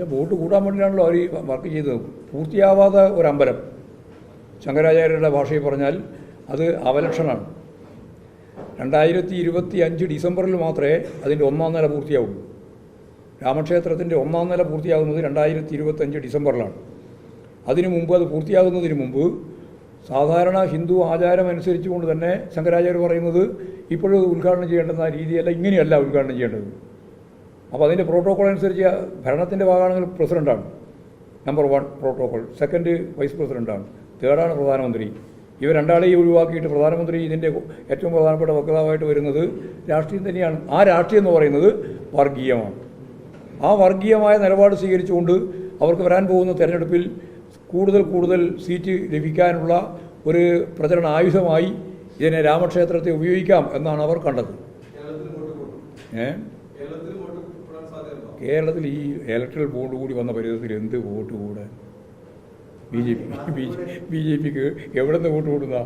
അത് വോട്ട് കൂടാൻ വേണ്ടിയാണല്ലോ അവർ ഈ വർക്ക് ചെയ്തത്. പൂർത്തിയാവാതെ ഒരു അമ്പലം. ശങ്കരാചാര്യരുടെ ഭാഷയിൽ പറഞ്ഞാൽ അത് അവലക്ഷണമാണ്. രണ്ടായിരത്തി ഇരുപത്തി അഞ്ച് ഡിസംബറിൽ മാത്രമേ അതിന്റെ ഒന്നാം നില പൂർത്തിയാവുള്ളൂ. രാമക്ഷേത്രത്തിന്റെ ഒന്നാം നില പൂർത്തിയാകുന്നത് രണ്ടായിരത്തി ഇരുപത്തഞ്ച് ഡിസംബറിലാണ്. അതിനു മുമ്പ് അത് പൂർത്തിയാകുന്നതിന് മുമ്പ് സാധാരണ ഹിന്ദു ആചാരം അനുസരിച്ചുകൊണ്ട് തന്നെ ശങ്കരാചാര്യ പറയുന്നത് ഇപ്പോഴും ഉദ്ഘാടനം ചെയ്യേണ്ടുന്ന രീതിയല്ല ഇങ്ങനെയല്ല ഉദ്ഘാടനം ചെയ്യേണ്ടത്. അപ്പോൾ അതിന്റെ പ്രോട്ടോകോൾ അനുസരിച്ച് ഭരണത്തിന്റെ ഭാഗമാണെങ്കിൽ പ്രസിഡന്റാണ് number one protocol second vice പ്രസിഡന്റാണ് തേർഡാണ് പ്രധാനമന്ത്രി. ഇവർ രണ്ടാളെയും ഒഴിവാക്കിയിട്ട് പ്രധാനമന്ത്രി ഇതിന്റെ ഏറ്റവും പ്രധാനപ്പെട്ട വക്താവായിട്ട് വരുന്നത് രാഷ്ട്രീയം തന്നെയാണ്. ആ രാഷ്ട്രീയം എന്ന് പറയുന്നത് വർഗീയമാണ്. ആ വർഗീയമായ നിലപാട് സ്വീകരിച്ചുകൊണ്ട് അവർക്ക് വരാൻ പോകുന്ന തെരഞ്ഞെടുപ്പിൽ കൂടുതൽ കൂടുതൽ സീറ്റ് ലഭിക്കാനുള്ള ഒരു പ്രചരണ ആയുധമായി ഇതിനെ രാമക്ഷേത്രത്തെ ഉപയോഗിക്കാം എന്നാണ് അവർ കണ്ടത്. ഏ? കേരളത്തിൽ ഈ ഇലക്ട്രൽ ബോർഡ് കൂടി വന്ന പരിധത്തിൽ എന്ത് വോട്ട് കൂടെ B J P B J B J പിക്ക് എവിടെ നിന്ന് വോട്ട് കൂടുന്ന?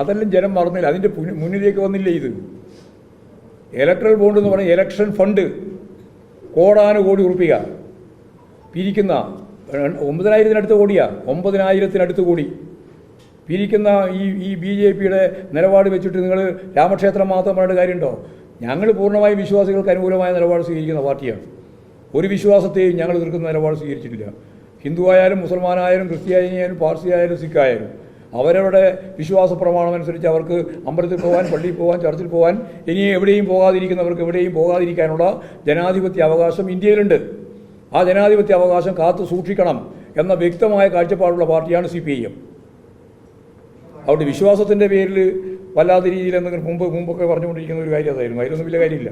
അതെല്ലാം ജനം മറന്നില്ല. അതിന്റെ മുന്നിലേക്ക് വന്നില്ലേ ഇത്? ഇലക്ട്രൽ ബോണ്ട് എന്ന് പറഞ്ഞാൽ ഇലക്ഷൻ ഫണ്ട് കോടാനുകോടി ഉറപ്പിക. പിരിക്കുന്ന ഒമ്പതിനായിരത്തിനടുത്ത് കോടിയാ. ഒമ്പതിനായിരത്തിനടുത്ത് കോടി. പിരിക്കുന്ന ഈ ഈ ബി ജെ പിയുടെ നിലപാട് വെച്ചിട്ട് നിങ്ങൾ രാമക്ഷേത്രം മാത്രം പറഞ്ഞിട്ട് കാര്യമുണ്ടോ? ഞങ്ങൾ പൂർണമായി വിശ്വാസികൾക്ക് അനുകൂലമായ നിലപാട് സ്വീകരിക്കുന്ന പാർട്ടിയാണ്. ഒരു വിശ്വാസത്തെയും ഞങ്ങൾ എതിർക്കുന്ന നിലപാട് സ്വീകരിച്ചിട്ടില്ല. ഹിന്ദു ആയാലും മുസൽമാനായാലും ക്രിസ്ത്യാനിയായാലും പാർസി ആയാലും സിഖ് ആയാലും അവരവരുടെ വിശ്വാസ പ്രമാണം അനുസരിച്ച് അവർക്ക് അമ്പലത്തിൽ പോകാൻ പള്ളിയിൽ പോകാൻ ചർച്ചിൽ പോകാൻ ഇനി എവിടെയും പോകാതിരിക്കുന്നവർക്ക് എവിടെയും പോകാതിരിക്കാനുള്ള ജനാധിപത്യ അവകാശം ഇന്ത്യയിലുണ്ട്. ആ ജനാധിപത്യ അവകാശം കാത്തു സൂക്ഷിക്കണം എന്ന വ്യക്തമായ കാഴ്ചപ്പാടുള്ള പാർട്ടിയാണ് സി പി ഐ എം. അതുകൊണ്ട് വിശ്വാസത്തിന്റെ പേരിൽ വല്ലാത്ത രീതിയിൽ എന്തെങ്കിലും മുമ്പ് മുമ്പൊക്കെ പറഞ്ഞുകൊണ്ടിരിക്കുന്ന ഒരു കാര്യം അതായിരുന്നു. അതിലൊന്നും വലിയ കാര്യമില്ല.